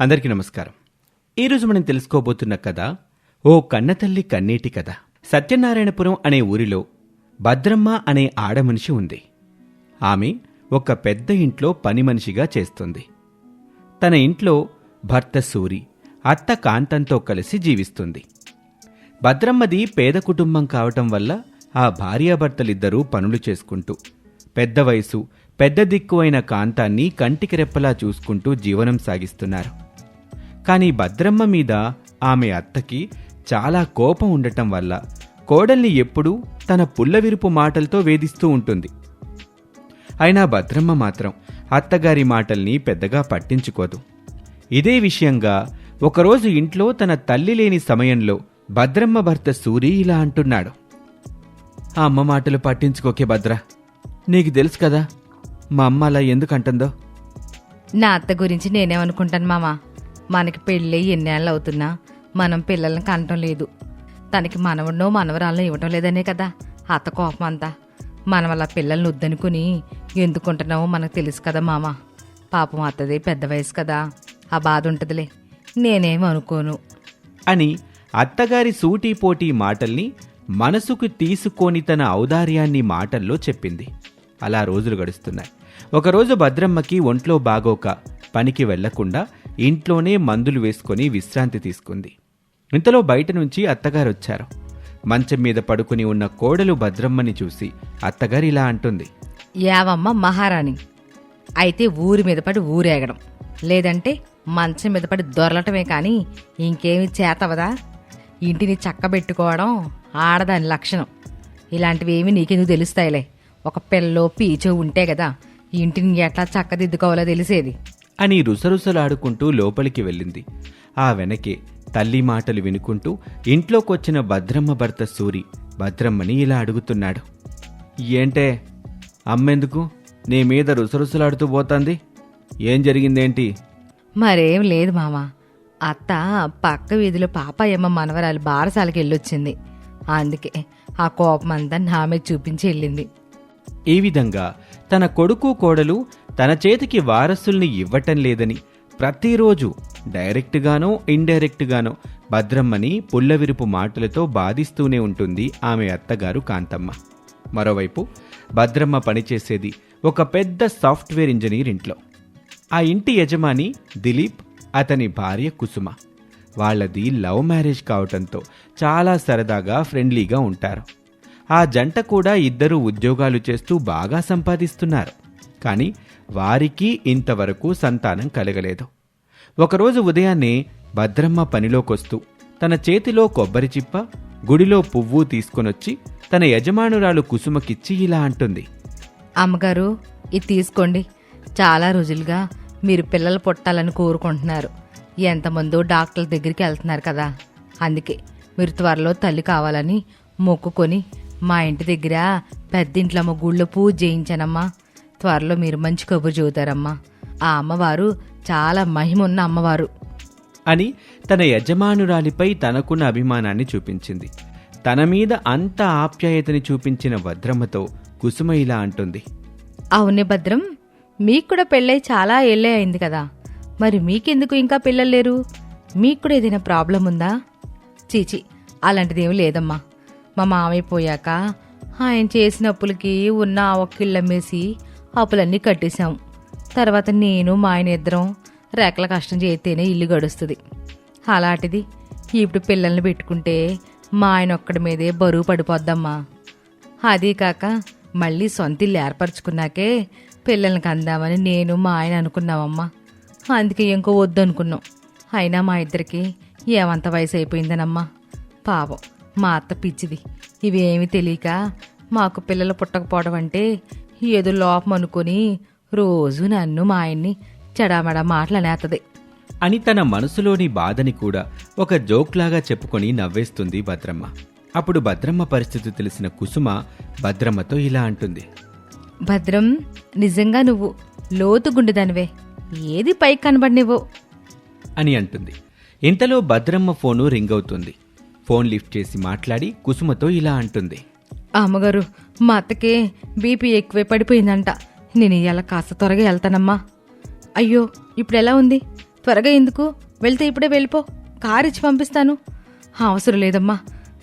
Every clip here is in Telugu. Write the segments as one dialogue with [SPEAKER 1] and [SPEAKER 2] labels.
[SPEAKER 1] అందరికీ నమస్కారం. ఈరోజు మనం తెలుసుకోబోతున్న కథ ఓ కన్నతల్లి కన్నీటి కథ. సత్యనారాయణపురం అనే ఊరిలో భద్రమ్మ అనే ఆడమనిషి ఉంది. ఆమె ఒక పెద్ద ఇంట్లో పని మనిషిగా చేస్తుంది. తన ఇంట్లో భర్త సూరి అత్త కాంతంతో కలిసి జీవిస్తుంది. భద్రమ్మది పేద కుటుంబం కావటం వల్ల ఆ భార్యాభర్తలిద్దరూ పనులు చేసుకుంటూ పెద్ద వయసు పెద్ద దిక్కు అయిన కాంతాన్ని కంటికి రెప్పలా చూసుకుంటూ జీవనం సాగిస్తున్నారు. కానీ భద్రమ్మ మీద ఆమె అత్తకి చాలా కోపం ఉండటం వల్ల కోడల్ని ఎప్పుడూ తన పుల్లవిరుపు మాటలతో వేధిస్తూ ఉంటుంది. అయినా భద్రమ్మ మాత్రం అత్తగారి మాటల్ని పెద్దగా పట్టించుకోదు. ఇదే విషయంగా ఒకరోజు ఇంట్లో తన తల్లి లేని సమయంలో భద్రమ్మ భర్త సూరి ఇలా అంటున్నాడు. ఆ అమ్మ మాటలు పట్టించుకోకే భద్ర. నీకు తెలుసు కదా మా అమ్మ అలా ఎందుకంటుందో
[SPEAKER 2] నా అత్త గురించి నేనేమనుకుంటాను మామ. మనకి పెళ్ళి ఎన్నేళ్ళు అవుతున్నా మనం పిల్లల్ని కనటం లేదు. తనకి మనవడినో మనవరాలను ఇవ్వటం లేదనే కదా. అత్త కోపం అంతా. మనం అలా పిల్లల్ని వద్దనుకుని ఎందుకుంటున్నామో మనకు తెలుసు కదా మామ. పాపం అత్తది పెద్ద వయసు కదా. ఆ బాధ ఉంటుందిలే. నేనేం అనుకోను.
[SPEAKER 1] అని అత్తగారి సూటీపోటీ మాటల్ని మనసుకు తీసుకొని తన ఔదార్యాన్ని మాటల్లో చెప్పింది. అలా రోజులు గడుస్తున్నాయి. ఒకరోజు భద్రమ్మకి ఒంట్లో బాగోక పనికి వెళ్ళకుండా ఇంట్లోనే మందులు వేసుకొని విశ్రాంతి తీసుకుంది. ఇంతలో బయట నుంచి అత్తగారు వచ్చారు. మంచం మీద పడుకుని ఉన్న కోడలు భద్రమ్మని చూసి అత్తగారు ఇలా అంటుంది.
[SPEAKER 2] యావమ్మ మహారాణి అయితే ఊరి మీద పడి ఊరేగడం. లేదంటే మంచం మీద పడి దొరలటమే కానీ ఇంకేమి చేతవదా? ఇంటిని చక్కబెట్టుకోవడం ఆడదాని లక్షణం. ఇలాంటివి ఏమి నీకెందుకు తెలుస్తాయిలే. ఒక పిల్లో పీచో ఉంటే కదా ఇంటిని ఎట్లా చక్కదిద్దుకోవాలో తెలిసేది.
[SPEAKER 1] అని రుసరుసలాడుకుంటూ లోపలికి వెళ్ళింది. ఆ వెనకే తల్లి మాటలు వినుకుంటూ ఇంట్లోకొచ్చిన భద్రమ్మ భర్త సూరి భద్రమ్మని ఇలా అడుగుతున్నాడు. ఏంటే? అమ్మెందుకు? నీ మీద రుసరుసలాడుతూ పోతాంది? ఏం జరిగిందేంటి?
[SPEAKER 2] మరేం లేదు మామ. అత్త పక్క వీధిలో పాపాయమ్మ మనవరాలు బారసాలకి వెళ్ళొచ్చింది. అందుకే ఆ కోపం అంతా నా మీద చూపించి వెళ్ళింది.
[SPEAKER 1] ఈ విధంగా తన కొడుకు కోడలు తన చేతికి వారసుల్ని ఇవ్వటం లేదని ప్రతిరోజు డైరెక్ట్గానో ఇండైరెక్ట్గానో భద్రమ్మని పుల్లవిరుపు మాటలతో బాధిస్తూనే ఉంటుంది ఆమె అత్తగారు కాంతమ్మ. మరోవైపు భద్రమ్మ పనిచేసేది ఒక పెద్ద సాఫ్ట్వేర్ ఇంజనీర్ ఇంట్లో. ఆ ఇంటి యజమాని దిలీప్ అతని భార్య కుసుమ. వాళ్ళది లవ్ మ్యారేజ్ కావటంతో చాలా సరదాగా ఫ్రెండ్లీగా ఉంటారు. ఆ జంట కూడా ఇద్దరు ఉద్యోగాలు చేస్తూ బాగా సంపాదిస్తున్నారు. కానీ వారికి ఇంతవరకు సంతానం కలగలేదు. ఒకరోజు ఉదయాన్నే భద్రమ్మ పనిలోకొస్తూ తన చేతిలో కొబ్బరి చిప్ప గుడిలో పువ్వు తీసుకొనొచ్చి తన యజమానురాలు కుసుమకిచ్చి ఇలా అంటుంది.
[SPEAKER 2] అమ్మగారు ఇది తీసుకోండి. చాలా రోజులుగా మీరు పిల్లలు పుట్టాలని కోరుకుంటున్నారు. ఎంతమందో డాక్టర్ల దగ్గరికి వెళ్తున్నారు కదా. అందుకే మీరు త్వరలో తల్లి కావాలని మొక్కుకొని మా ఇంటి దగ్గర పెద్దింట్లమ్మ గుళ్ళో పూజ చేయించానమ్మా. త్వరలో మీరు మంచి కబురు చెబుతారమ్మా ఆ అమ్మవారు చాలా మహిమున్న అమ్మవారు.
[SPEAKER 1] అని తన యజమానురాలిపై తనకున్న అభిమానాన్ని చూపించింది. తన మీద అంత ఆప్యాయతని చూపించిన భద్రమ్మతో కుసుమ ఇలా అంటుంది.
[SPEAKER 2] అవునే భద్రం మీకు కూడా పెళ్ళై చాలా ఏళ్ళే అయింది కదా. మరి మీకెందుకు ఇంకా పిల్లలు లేరు? మీకు కూడా ఏదైనా ప్రాబ్లం ఉందా? చీచి అలాంటిదేమీ లేదమ్మా. మా మామయ్య పోయాక ఆయన చేసిన అప్పులకి ఉన్న ఒక్కిళ్ళమ్మేసి అప్పులన్నీ కట్టేశాం. తర్వాత నేను మా ఆయన ఇద్దరం రెక్కల కష్టం చేస్తేనే ఇల్లు గడుస్తుంది. అలాంటిది ఇప్పుడు పిల్లల్ని పెట్టుకుంటే మా ఆయన ఒక్కడి మీదే బరువు పడిపోద్దమ్మా. అదీ కాక మళ్ళీ సొంత ఇల్లు ఏర్పరచుకున్నాకే పిల్లలకి అందామని నేను మా ఆయన అనుకున్నామమ్మా అందుకే ఇంకో వద్దు అనుకున్నాం అయినా మా ఇద్దరికి ఏమంత వయసు అయిపోయిందనమ్మా. పాపం మా అత్త పిచ్చిది. ఇవేమి తెలియక మాకు పిల్లలు పుట్టకపోవడం అంటే ఏదో లోపం అనుకుని రోజు నన్ను మా ఆయన్ని చెడామడా మాటలనేస్తుంది
[SPEAKER 1] అని తన మనసులోని బాధని కూడా ఒక జోక్లాగా చెప్పుకొని నవ్వేస్తుంది భద్రమ్మ. అప్పుడు భద్రమ్మ పరిస్థితి తెలిసిన కుసుమ భద్రమ్మతో ఇలా అంటుంది.
[SPEAKER 2] భద్రం నిజంగా నువ్వు లోతు గుండెదానివే. ఏది పైకి కనబడినివో
[SPEAKER 1] అని అంటుంది. ఇంతలో భద్రమ్మ ఫోను రింగ్ అవుతుంది. ఫోన్ లిఫ్ట్ చేసి మాట్లాడి కుసుమతో ఇలా అంటుంది.
[SPEAKER 2] అమ్మగారు మా అత్తకే బీపీ ఎక్కువే పడిపోయిందంట. నేను ఇలా కాస్త త్వరగా వెళ్తానమ్మా. అయ్యో ఇప్పుడు ఎలా ఉంది? త్వరగా ఎందుకు? వెళ్తే ఇప్పుడే వెళ్ళిపో. కారు ఇచ్చి పంపిస్తాను. అవసరం లేదమ్మా.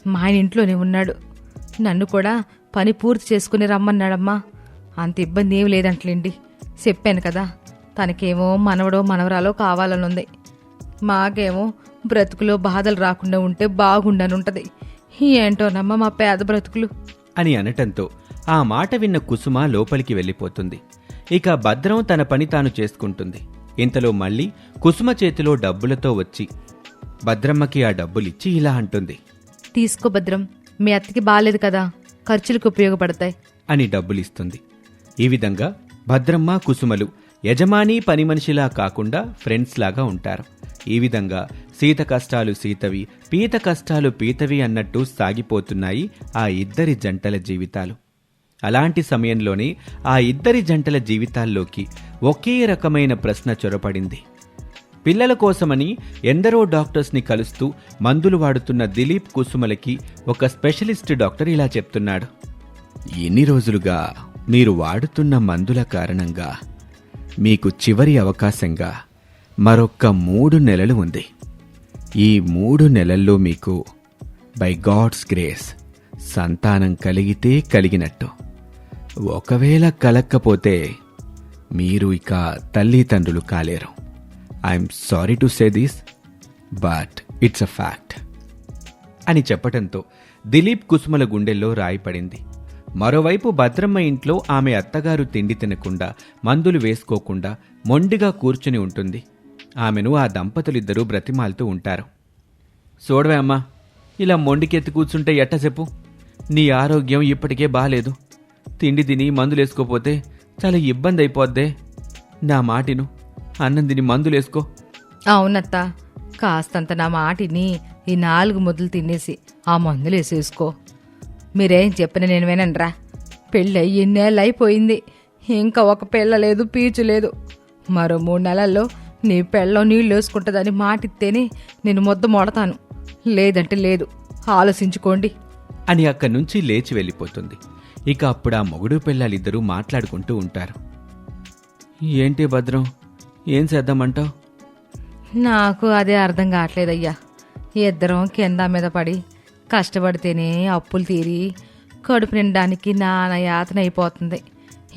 [SPEAKER 2] మా ఆయన ఇంట్లోనే ఉన్నాడు. నన్ను కూడా పని పూర్తి చేసుకుని రమ్మన్నాడమ్మా. అంత ఇబ్బంది ఏమి లేదంటలేండి. చెప్పాను కదా తనకేమో మనవడో మనవరాలో కావాలనుంది. మాకేమో బ్రతుకులో బాధలు రాకుండా ఉంటే బాగుండనుంటది. ఏంటోనమ్మా మా పేద బ్రతుకులు?
[SPEAKER 1] అని అనటంతో ఆ మాట విన్న కుసుమ లోపలికి వెళ్ళిపోతుంది. ఇక భద్రం తన పని తాను చేసుకుంటుంది. ఇంతలో మళ్ళీ కుసుమ చేతిలో డబ్బులతో వచ్చి భద్రమ్మకి ఆ డబ్బులిచ్చి ఇలా అంటుంది.
[SPEAKER 2] తీసుకో భద్రం మీ అత్తకి బాలేదు కదా ఖర్చులకు ఉపయోగపడతాయి.
[SPEAKER 1] అని డబ్బులిస్తుంది. ఈ విధంగా భద్రమ్మ కుసుమలు యజమాని పని మనిషిలా కాకుండా ఫ్రెండ్స్ లాగా ఉంటారు. ఈ విధంగా సీత కష్టాలు సీతవి పీత కష్టాలు పీతవి అన్నట్టు సాగిపోతున్నాయి ఆ ఇద్దరి జంటల జీవితాలు. అలాంటి సమయంలోనే ఆ ఇద్దరి జంటల జీవితాల్లోకి ఒకే రకమైన ప్రశ్న చొరపడింది. పిల్లల కోసమని ఎందరో డాక్టర్స్ని కలుస్తూ మందులు వాడుతున్న దిలీప్ కుసుమలకి ఒక స్పెషలిస్ట్ డాక్టర్ ఇలా చెప్తున్నాడు. ఎన్ని రోజులుగా మీరు వాడుతున్న మందుల కారణంగా మీకు చివరి అవకాశంగా మరొక్క మూడు నెలలు ఉంది. ఈ మూడు నెలల్లో మీకు బై గాడ్స్ గ్రేస్ సంతానం కలిగితే కలిగినట్టు. ఒకవేళ కలక్కపోతే మీరు ఇక తల్లిదండ్రులు కాలేరు. I'm sorry to say this but it's a fact అని చెప్పటంతో దిలీప్ కుసుమల గుండెల్లో రాయిపడింది. మరోవైపు భద్రమ్మ ఇంట్లో ఆమె అత్తగారు తిండి తినకుండా మందులు వేసుకోకుండా మొండిగా కూర్చుని ఉంటుంది. ఆమెను ఆ దంపతులిద్దరూ బ్రతిమాలుతూ ఉంటారు. చూడవే అమ్మా ఇలా మొండికెత్తి కూర్చుంటే ఎట్ట చెప్పు? నీ ఆరోగ్యం ఇప్పటికే బాలేదు. తిండి తిని మందులేసుకోపోతే చాలా ఇబ్బంది అయిపోద్దే నా మాటిను అన్నం తిని మందులేసుకో
[SPEAKER 2] అవునత్త కాస్తంత నా మాటిని ఈ నాలుగు ముద్దులు తినేసి ఆ మందులు వేసేసుకో. మీరేం చెప్పిన నేను వినరా పెళ్ళి ఎన్నేళ్ళు అయిపోయింది ఇంకా ఒక పిల్ల లేదు పీచు లేదు. మరో మూడు నెలల్లో నీ పెళ్ళం నీళ్ళు వేసుకుంటుందని మాటిత్తేనే నేను మొద్ద మొడతాను. లేదంటే లేదు. ఆలోచించుకోండి.
[SPEAKER 1] అని అక్కడి నుంచి లేచి వెళ్ళిపోతుంది. ఇక అప్పుడు ఆ మొగుడు పిల్లలిద్దరూ మాట్లాడుకుంటూ ఉంటారు. ఏంటి భద్రం? ఏం చేద్దామంటావు?
[SPEAKER 2] నాకు అదే అర్థం కావట్లేదయ్యా. ఇద్దరం కింద మీద పడి కష్టపడితేనే అప్పులు తీరి కడుపు నిండడానికి నాన్న యాతన అయిపోతుంది.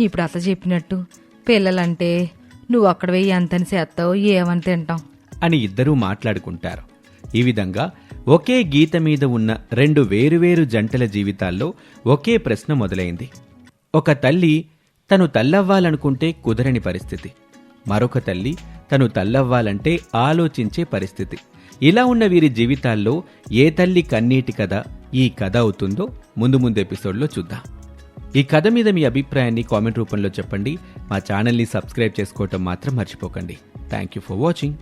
[SPEAKER 2] ఇప్పుడు అత్త చెప్పినట్టు పిల్లలంటే నువ్వు అక్కడ పోయి ఎంతని చేస్తావు ఏమని తింటాం?
[SPEAKER 1] అని ఇద్దరూ మాట్లాడుకుంటారు. ఈ విధంగా ఒకే గీత మీద ఉన్న రెండు వేరువేరు జంటల జీవితాల్లో ఒకే ప్రశ్న మొదలైంది. ఒక తల్లి తను తల్లవ్వాలనుకుంటే కుదరని పరిస్థితి. మరొక తల్లి తను తల్లవ్వాలంటే ఆలోచించే పరిస్థితి. ఇలా ఉన్న వీరి జీవితాల్లో ఏ తల్లి కన్నీటి కథ ఈ కథ అవుతుందో ముందు ముందు ఎపిసోడ్లో చూద్దాం. ఈ కథ మీద మీ అభిప్రాయాన్ని కామెంట్ రూపంలో చెప్పండి. మా ఛానల్ని సబ్స్క్రైబ్ చేసుకోవటం మాత్రం మర్చిపోకండి. Thank you for watching